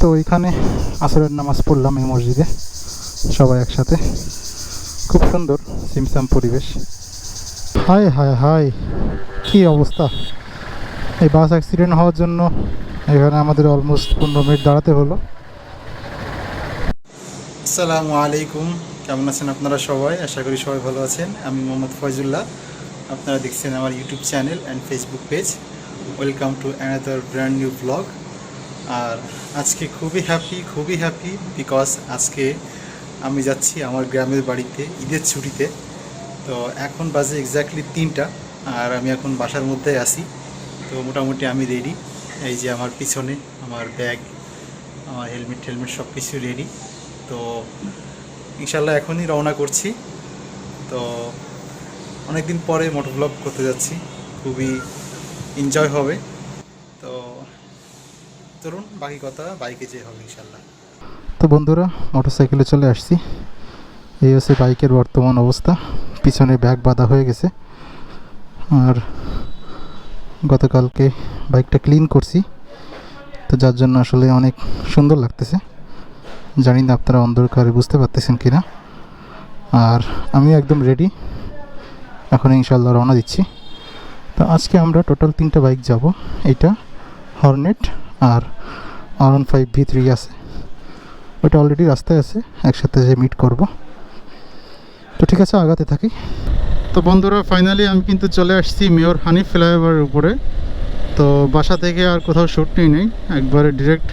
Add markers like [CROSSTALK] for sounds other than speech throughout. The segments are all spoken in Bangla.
তো ওইখানে আসরের নামাজ পড়লাম এই মসজিদে, সবাই একসাথে। খুব সুন্দর, সিমসাম পরিবেশ। হায় হায় হায়, কী অবস্থা। এই বাস অ্যাক্সিডেন্ট হওয়ার জন্য এখানে আমাদের অলমোস্ট পনেরো মিনিট দাঁড়াতে হলো। আসসালামু আলাইকুম, কেমন আছেন আপনারা সবাই? আশা করি সবাই ভালো আছেন। আমি মোহাম্মদ ফয়জুল্লাহ। আপনারা দেখছেন আমার YouTube channel and Facebook page welcome to another brand new blog আর আজকে খুবই হ্যাপি খুবই হ্যাপি বিকজ আজকে আমি যাচ্ছি আমার গ্রামের বাড়িতে ঈদের ছুটিতে। তো এখন বাজে এক্স্যাক্টলি তিনটা আর আমি এখন বাসার মধ্যে আছি। তো মোটামুটি আমি রেডি এই যে আমার পিছনে আমার ব্যাগ আমার হেলমেট টেলমেট সব কিছু রেডি তো ইনশাল্লাহ এখনই রওনা করছি। তো অনেকদিন পরে মোটর ব্লগ করতে যাচ্ছি। খুবই এনজয় হবে। চলুন বাকি কথা বাইকে যেয়ে হবে ইনশাল্লাহ তো বন্ধুরা, মোটরসাইকেলে চলে আসছি। এই হচ্ছে বাইকের বর্তমান অবস্থা। পিছনে ব্যাগ বাঁধা হয়ে গেছে। আর গতকালকে বাইকটা ক্লিন করছি। তো যার জন্য আসলে অনেক সুন্দর লাগতেছে। জানি না আপনারা অন্ধকারে বুঝতে পারতেছেন কি না আর আমি একদম রেডি এখন ইনশাল্লাহ রওনা দিচ্ছি। তো আজকে আমরা টোটাল তিনটা বাইক যাব। এটা হর্নেট আর R one five V three আছে। ওইটা অলরেডি রাস্তায় আছে, একসাথে যে মিট করব। তো ঠিক আছে, আগাতে থাকি। তো বন্ধুরা ফাইনালি আমি কিন্তু চলে আসছি মেয়র হানি ফ্লাইওভারের উপরে। তো বাসা থেকে আর কোথাও শ্যুট নেই নেই একবারে ডিরেক্ট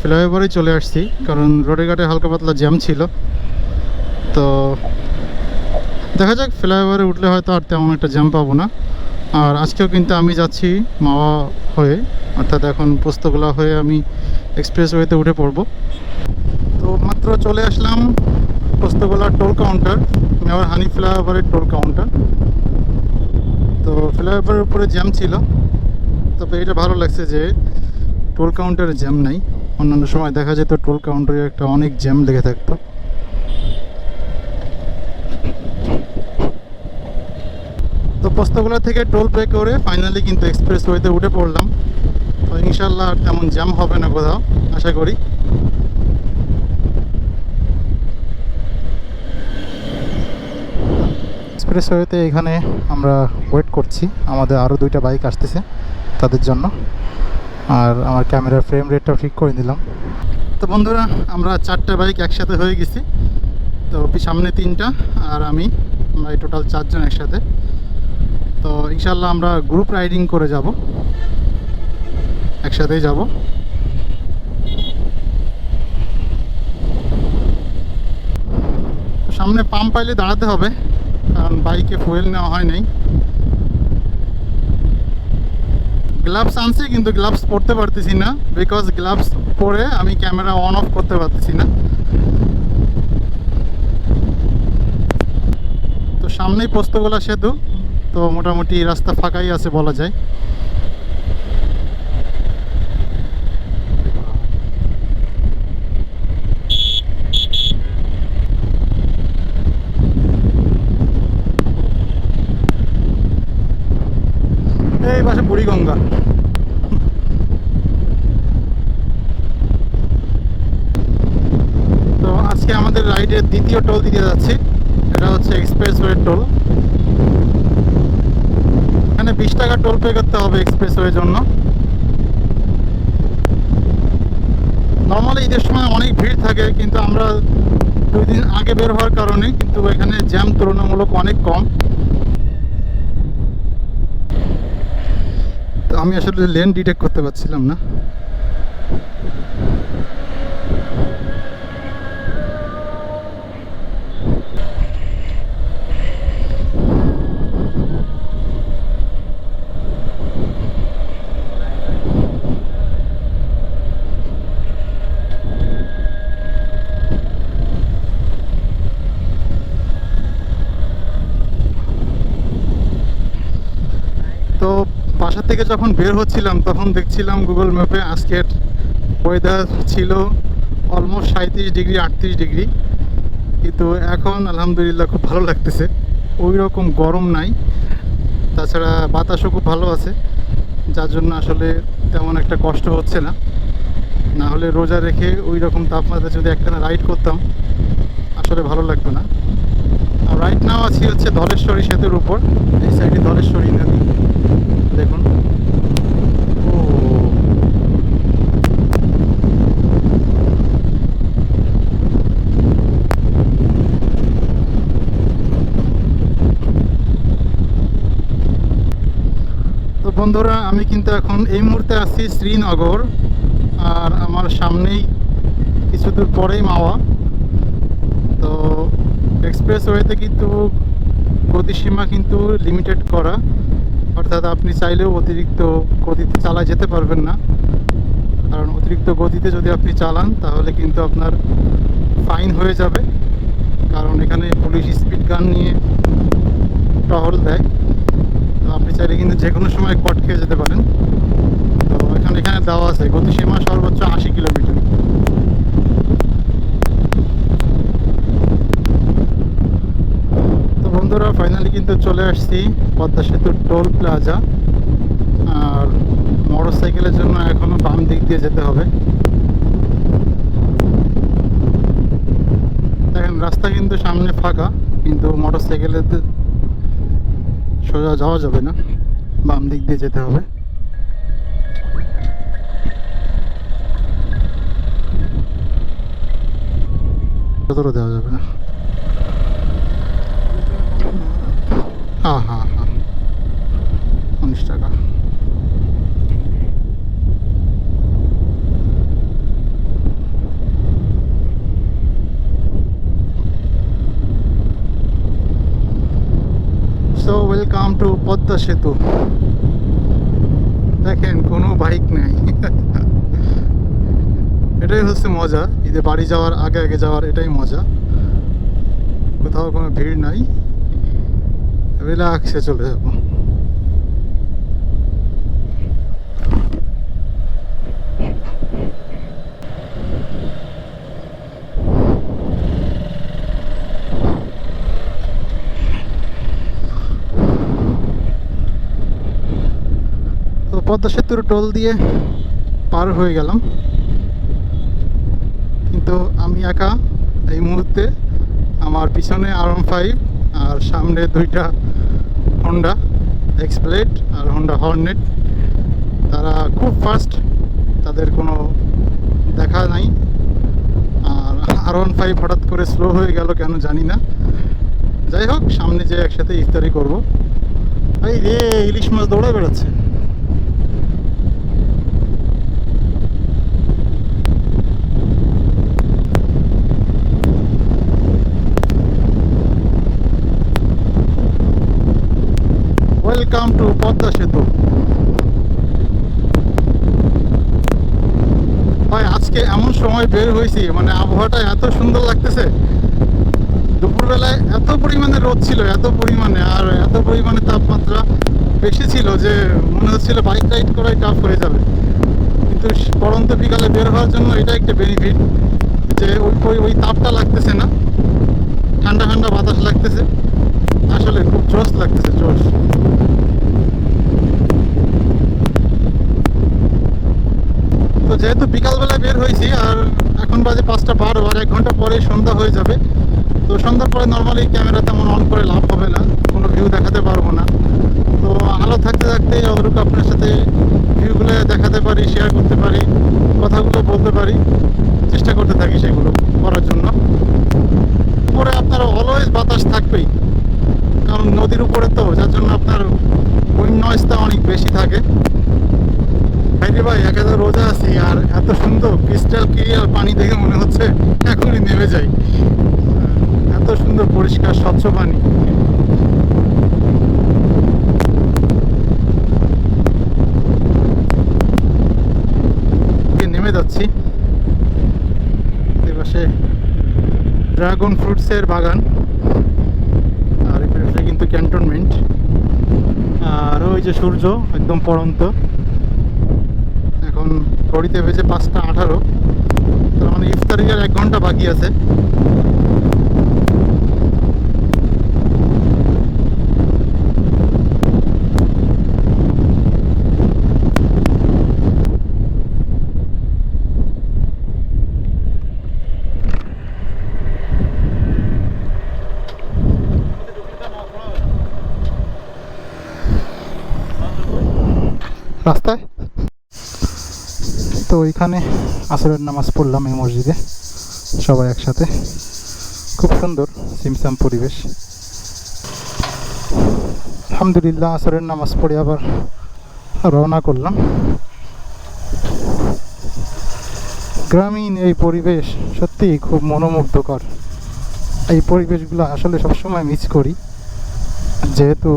ফ্লাইওভারে চলে আসছি, কারণ রোডে ঘাটে হালকা পাতলা জ্যাম ছিল। তো দেখা যাক, ফ্লাইওভারে উঠলে হয়তো আর তেমন একটা জ্যাম পাবো না। আর আজকেও কিন্তু আমি যাচ্ছি মাওয়া হয়ে, অর্থাৎ এখন পোস্তগোলা হয়ে আমি এক্সপ্রেস ওয়েতে উঠে পড়ব। তো মাত্র চলে আসলাম পোস্তগোলা টোল কাউন্টার মেয়র হানি ফ্লাইওভারের টোল কাউন্টার। তো ফ্লাইওভারের উপরে জ্যাম ছিল, তবে এটা ভালো লাগছে যে টোল কাউন্টারে জ্যাম নাই। অন্যান্য সময় দেখা যেত টোল কাউন্টারে একটা অনেক জ্যাম লেগে থাকতো। তো থেকে টোল পে করে ফাইনালি কিন্তু এক্সপ্রেস ওয়েতে উঠে পড়লাম। তো ইনশাল্লাহ আর তেমন জ্যাম হবে না কোথাও, আশা করি। এক্সপ্রেস ওয়েতে এখানে আমরা ওয়েট করছি। আমাদের আরও দুইটা বাইক আসতেছে তাদের জন্য। আর আমার ক্যামেরার ফ্রেম রেটটাও ঠিক করে দিলাম তো বন্ধুরা, আমরা চারটা বাইক একসাথে হয়ে গেছি। তো সামনে তিনটা আর আমি, আমরা এই টোটাল চারজন একসাথে। তো ইনশাল্লাহ আমরা গ্রুপ রাইডিং করে যাব। একসাথেই যাব। সামনে পাম্প পাইলে দাঁড়াতে হবে, কারণ বাইকে ফুয়েল নেওয়া হয় নাই। গ্লাভস আনছি, কিন্তু গ্লাভস পরতে পারতেছি না বিকজ গ্লাভস পরে আমি ক্যামেরা অন অফ করতে পারতেছি না। তো সামনেই পোস্তগোলা সেতু তো মোটামুটি রাস্তা ফাঁকাই আছে বলা যায়। এই বুড়িগঙ্গা। তো আজকে আমাদের রাইডের দ্বিতীয় টোল দিতে যাচ্ছি। এটা হচ্ছে এক্সপ্রেস ওয়ে টোল। বিশ টাকা টোল পে করতে হবে এক্সপ্রেস ওয়ের জন্য। নর্মালি ঈদের সময় অনেক ভিড় থাকে, কিন্তু আমরা দুই দিন আগে বের হওয়ার কারণে কিন্তু এখানে জ্যাম তুলনামূলক অনেক কম। আমি আসলে লেন ডিটেক্ট করতে পারছিলাম না তো বাসা থেকে যখন বের হচ্ছিলাম, তখন দেখছিলাম গুগল ম্যাপে আজকের ওয়েদার ছিল অলমোস্ট সাঁত্রিশ ডিগ্রি, আটত্রিশ ডিগ্রি। কিন্তু এখন আলহামদুলিল্লাহ খুব ভালো লাগতেছে। ওই রকম গরম নাই। তাছাড়া বাতাসও খুব ভালো আছে। যার জন্য আসলে তেমন একটা কষ্ট হচ্ছে না। না হলে রোজা রেখে ওই রকম তাপমাত্রা যদি একখানা রাইড করতাম, আসলে ভালো লাগতো না। রাইট নাও আছি হচ্ছে ধলেশ্বরী সেতুর উপর। এই সাইডে ধলেশ্বরী নদী। দেখুন। তো বন্ধুরা, আমি কিন্তু এখন এই মুহূর্তে আছি শ্রীনগর, আর আমার সামনেই কিছু দূর পরেই মাওয়া। তো এক্সপ্রেস ওয়েতে কিন্তু গতিসীমা কিন্তু লিমিটেড করা। অর্থাৎ আপনি চাইলেও অতিরিক্ত গতিতে চালা যেতে পারবেন না। কারণ অতিরিক্ত গতিতে যদি আপনি চালান, তাহলে কিন্তু আপনার ফাইন হয়ে যাবে। কারণ এখানে পুলিশ স্পিড গান নিয়ে টহল দেয়। তো আপনি চাইলে কিন্তু যে কোনো সময় কট খেয়ে যেতে পারেন। তো এখানে এখানে দেওয়া আছে, গতিসীমা সর্বোচ্চ আশি কিলোমিটার। বন্ধুরা ফাইনালি কিন্তু চলে আসছি পদ্মা সেতুর টোল প্লাজা আর মোটর সাইকেলের জন্য এখনও বাম দিক দিয়ে যেতে হবে। দেখেন, রাস্তা কিন্তু সামনে ফাঁকা, কিন্তু মোটর সাইকেলের সোজা যাওয়া যাবে না। বাম দিক দিয়ে যেতে হবে। দেওয়া যাবে না। হ্যাঁ হ্যাঁ হ্যাঁ। উনিশ টাকা। সো ওয়েলকাম টু পদ্মা সেতু। দেখেন, কোনো বাইক নেই। [LAUGHS] এটাই হচ্ছে মজা। ঈদে বাড়ি যাওয়ার, আগে আগে যাওয়ার এটাই মজা। কোথাও কোনো ভিড় নাই। রিল্যাক্সে চলে যাব। পদ্মা সেতুর টোল দিয়ে পার হয়ে গেলাম। কিন্তু আমি একা এই মুহূর্তে আমার পিছনে আর ফাইভ আর সামনে দুইটা হন্ডা এক্সপ্লেট আর হন্ডা হর্নেট তারা খুব ফাস্ট তাদের কোনো দেখা নাই। আর আর ওয়ান ফাইভ হঠাৎ করে স্লো হয়ে গেল কেন জানি না। যাই হোক, সামনে যে একসাথে ইফতারি করব। এই রে, ইলিশ মাছ দৌড়ে বেড়াচ্ছে। ওয়েলকাম টু পদ্মা সেতু ভাই, আজকে এমন সময় বের হয়েছি মানে আবহাওয়াটা এত সুন্দর লাগতেছে। দুপুরবেলায় এত পরিমাণে রোদ ছিল, এত পরিমাণে, আর এত পরিমাণে তাপমাত্রা বেশি ছিল যে মনে হচ্ছিল বাইক রাইড করাই টাফ হয়ে যাবে। কিন্তু পরন্ত বিকালে বের হওয়ার জন্য এটা একটা বেনিফিট যে ওই ওই তাপটা লাগতেছে না। ঠান্ডা ঠান্ডা বাতাস লাগতেছে। আসলে খুব জোশ লাগতেছে, জোশ। তো যেহেতু বিকালবেলা বের হয়েছি, আর এখন বাজে পাঁচটা বারো, আর এক ঘণ্টা পরে সন্ধ্যা হয়ে যাবে, তো সন্ধ্যার পরে নর্মালি ক্যামেরা তেমন অন করে লাভ হবে না, কোনো ভিউ দেখাতে পারব না। তো আলো থাকতে থাকতে যতটুকু আপনার সাথে ভিউগুলো দেখাতে পারি শেয়ার করতে পারি, কথাগুলো বলতে পারি, চেষ্টা করতে থাকি সেগুলো করার জন্য। উপরে আপনার অলওয়েজ বাতাস থাকবেই। কারণ নদীর উপরে তো, যার জন্য আপনার উইন্ড নয়েজটা অনেক বেশি থাকে। ভাইরে ভাই একাদা রোজা আছি আর এত সুন্দর ক্রিস্টাল ক্লিয়ার পানি দেখে মনে হচ্ছে এখনই নেমে যাই। এত সুন্দর পরিষ্কার, স্বচ্ছ পানি। নেমে যাচ্ছি। এপাশে ড্রাগন ফ্রুটসের বাগান। কিন্তু ক্যান্টনমেন্ট আর ওই যে সূর্য, একদম পড়ন্ত। এখন ঘড়িতে বেজে পাঁচটা আঠারো। তার মানে ইফতারির এক ঘণ্টা বাকি আছে। রাস্তায়। তো ওইখানে আসরের নামাজ পড়লাম এই মসজিদে, সবাই একসাথে। খুব সুন্দর, সিমসাম পরিবেশ। আলহামদুলিল্লাহ, আসরের নামাজ পড়ে আবার রওনা করলাম। গ্রামীণ এই পরিবেশ সত্যিই খুব মনোমুগ্ধকর। এই পরিবেশগুলো আসলে সবসময় মিস করি। যেহেতু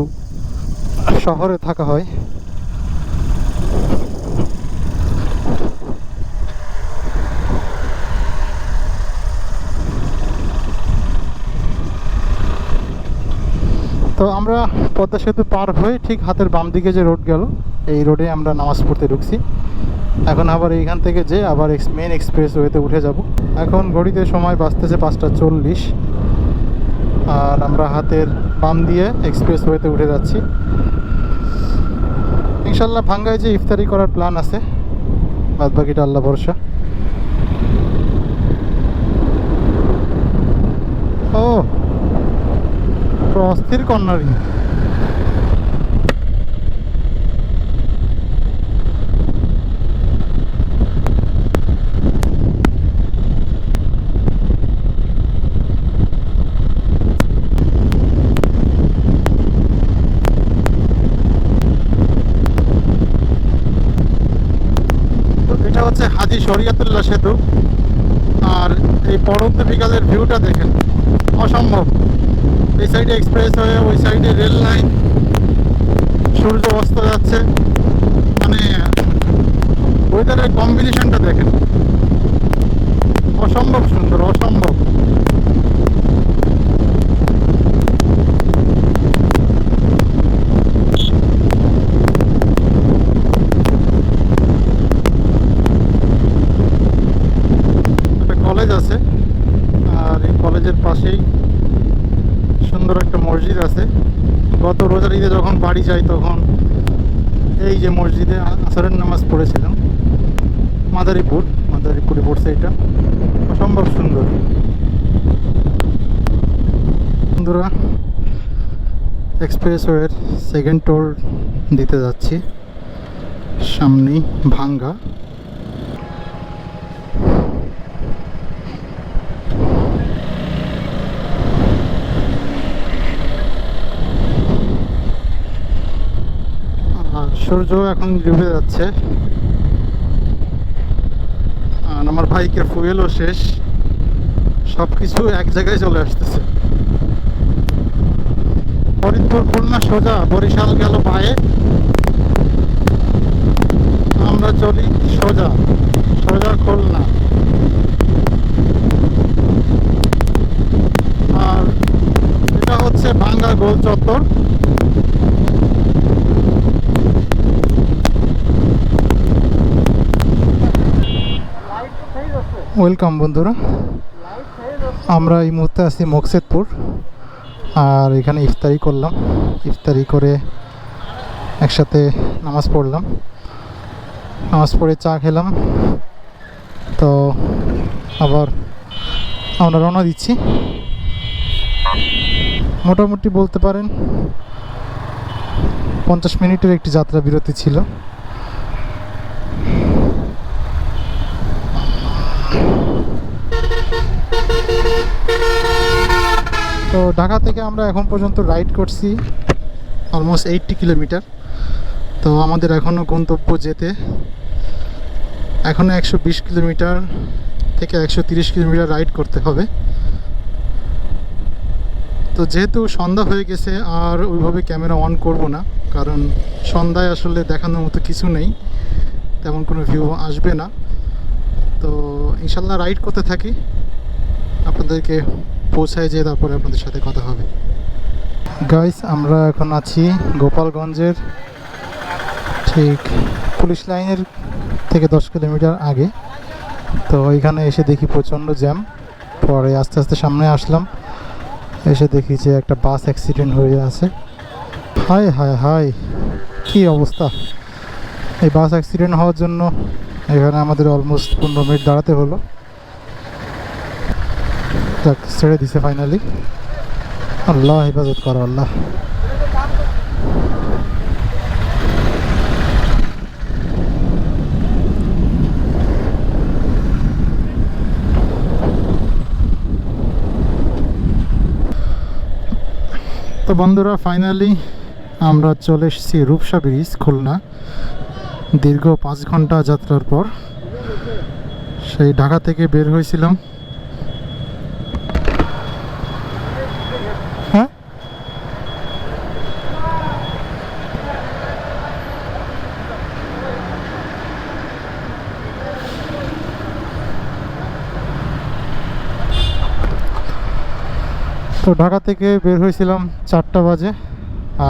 শহরে থাকা হয় তো আমরা পদ্মা সেতু পার হয়ে ঠিক হাতের বাম দিকে যে রোড গেল, এই রোডে আমরা নামাজ পড়তে ঢুকছি। এখন আবার এইখান থেকে যে আবার মেন এক্সপ্রেস ওয়েতে উঠে যাব। এখন ঘড়িতে সময় বাঁচতেছে পাঁচটা চল্লিশ। আর আমরা হাতের বাম দিয়ে এক্সপ্রেস ওয়েতে উঠে যাচ্ছি। ইনশাল্লাহ ভাঙ্গায় যে ইফতারি করার প্ল্যান আছে বাদ বাকিটা আল্লাহ ভরসা। ও অস্থির তো এটা হচ্ছে হাজি শরিয়াতুল্লাহ সেতু। আর এই পড়ন্ত বিকালের ভিউটা দেখেন। অসম্ভব। এই সাইডে এক্সপ্রেস হয়ে ওই সাইডে রেল লাইন। সূর্য অস্ত যাচ্ছে। মানে ওয়েদারের কম্বিনেশনটা দেখেন। অসম্ভব সুন্দর, অসম্ভব একটা কলেজ আছে আর এই কলেজের পাশেই সুন্দর একটা মসজিদ আছে গত রোজার ঈদে যখন বাড়ি যাই তখন এই যে মসজিদে আসরের নামাজ পড়েছিলাম, মাদারীপুর মাদারীপুরে পড়ছে এটা অসম্ভব সুন্দর। বন্ধুরা, এক্সপ্রেসওয়ের সেকেন্ড টোল দিতে যাচ্ছি, সামনেই ভাঙ্গা আর সূর্য এখন ডুবে যাচ্ছে। আর আমার বাইকের ফুয়েলও শেষ। সব কিছু এক জায়গায় চলে আসতেছে। ফরিদপুর খুলনা সোজা, বরিশাল গেল পায়ে। আমরা চলি সোজা সোজা খুলনা। আর এটা হচ্ছে ভাঙ্গা গোল চত্বর। ওয়েলকাম বন্ধুরা। আমরা এই মুহূর্তে আছি মকসেদপুর, আর এখানে ইফতারি করলাম। ইফতারি করে একসাথে নামাজ পড়লাম। নামাজ পড়ে চা খেলাম। তো আবার আমরা রওনা দিচ্ছি। মোটামুটি বলতে পারেন পঞ্চাশ মিনিটের একটি যাত্রা বিরতি ছিল। তো ঢাকা থেকে আমরা এখন পর্যন্ত রাইড করছি অলমোস্ট এইটটি কিলোমিটার তো আমাদের এখনও গন্তব্য যেতে এখনও একশো বিশ কিলোমিটার থেকে একশো তিরিশ কিলোমিটার রাইড করতে হবে। তো যেহেতু সন্ধ্যা হয়ে গেছে, আর ওইভাবে ক্যামেরা অন করব না, কারণ সন্ধ্যায় আসলে দেখানোর মতো কিছু নেই, তেমন কোনো ভিউ আসবে না। তো ইনশাল্লাহ রাইড করতে থাকি। আপনাদেরকে পৌঁছায় যেয়ে তারপরে আপনাদের সাথে কথা হবে। গাইস আমরা এখন আছি গোপালগঞ্জের ঠিক পুলিশ লাইনের থেকে দশ কিলোমিটার আগে। তো এখানে এসে দেখি প্রচণ্ড জ্যাম। পরে আস্তে আস্তে সামনে আসলাম। এসে দেখি যে একটা বাস অ্যাক্সিডেন্ট হয়ে আছে। হায় হায় হায়, কী অবস্থা? এই বাস অ্যাক্সিডেন্ট হওয়ার জন্য এখানে আমাদের অলমোস্ট পনেরো মিনিট দাঁড়াতে হলো। যাক ছেড়ে দিছে ফাইনালি আল্লাহ হেফাজত করো, আল্লাহ। তো বন্ধুরা ফাইনালি আমরা চলে এসেছি রূপসা ব্রিজ, খুলনা। দীর্ঘ পাঁচ ঘণ্টা যাত্রার পর সেই ঢাকা থেকে বের হয়েছিলাম। তো ঢাকা থেকে বের হয়েছিলাম চারটা বাজে,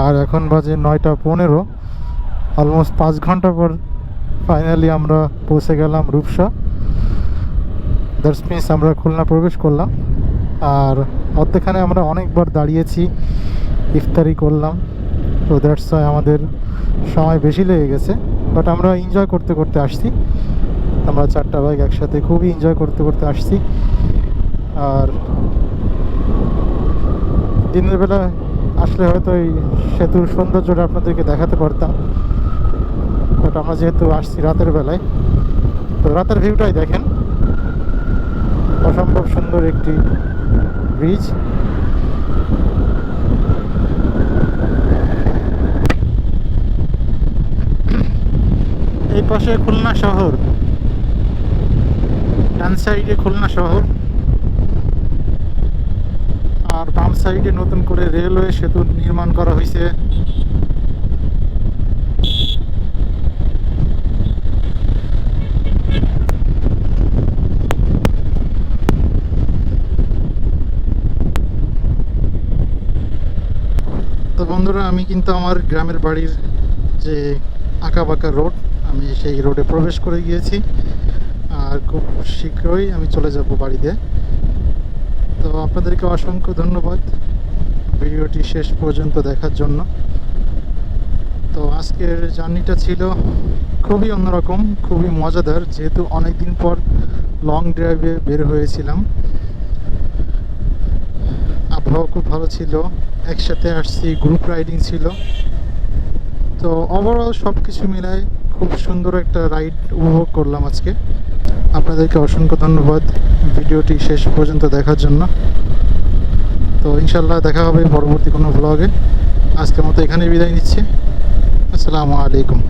আর এখন বাজে নয়টা পনেরো। অলমোস্ট পাঁচ ঘণ্টা পর ফাইনালি আমরা পৌঁছে গেলাম রূপসা। দ্যাটস মিনস আমরা খুলনা প্রবেশ করলাম। আর মধ্যেখানে আমরা অনেকবার দাঁড়িয়েছি, ইফতারি করলাম। তো দ্যাটস আমাদের সময় বেশি লেগে গেছে। বাট আমরা এনজয় করতে করতে আসছি। আমরা চারটা বাইক একসাথে খুবই এনজয় করতে করতে আসছি। আর দিনের বেলা আসলে হয়তো এই সেতুর সৌন্দর্যটা আপনাদেরকে দেখাতে পারতাম। বাট আমরা যেহেতু আসছি রাতের বেলায়, তো রাতের ভিউটাই দেখেন। অসম্ভব সুন্দর একটি ব্রিজ এই পাশে খুলনা শহর। ডান সাইডে খুলনা শহর। আর বাম সাইডে নতুন করে রেলওয়ে সেতু নির্মাণ করা হয়েছে তো বন্ধুরা, আমি কিন্তু আমার গ্রামের বাড়ির যে আঁকা বাঁকা রোড, আমি সেই রোডে প্রবেশ করে গিয়েছি। আর খুব শীঘ্রই আমি চলে যাব বাড়িতে। আপনাদেরকে অসংখ্য ধন্যবাদ। ভিডিওটি শেষ পর্যন্ত দেখার জন্য। তো আজকের জার্নিটা ছিল খুবই অন্যরকম, খুবই মজাদার। যেহেতু অনেক দিন পর লং ড্রাইভে বের হয়েছিলাম। আবহাওয়া খুব ভালো ছিল, একসাথে আসছি গ্রুপ রাইডিং ছিল। তো ওভারঅল সব কিছু মিলায় খুব সুন্দর একটা রাইড উপভোগ করলাম আজকে। আপনাদেরকে অসংখ্য ধন্যবাদ ভিডিওটি শেষ পর্যন্ত দেখার জন্য। তো ইনশাল্লাহ দেখা হবে পরবর্তী কোনো ব্লগে আজকের মতো এখানেই বিদায় নিচ্ছি। আসসালামু আলাইকুম।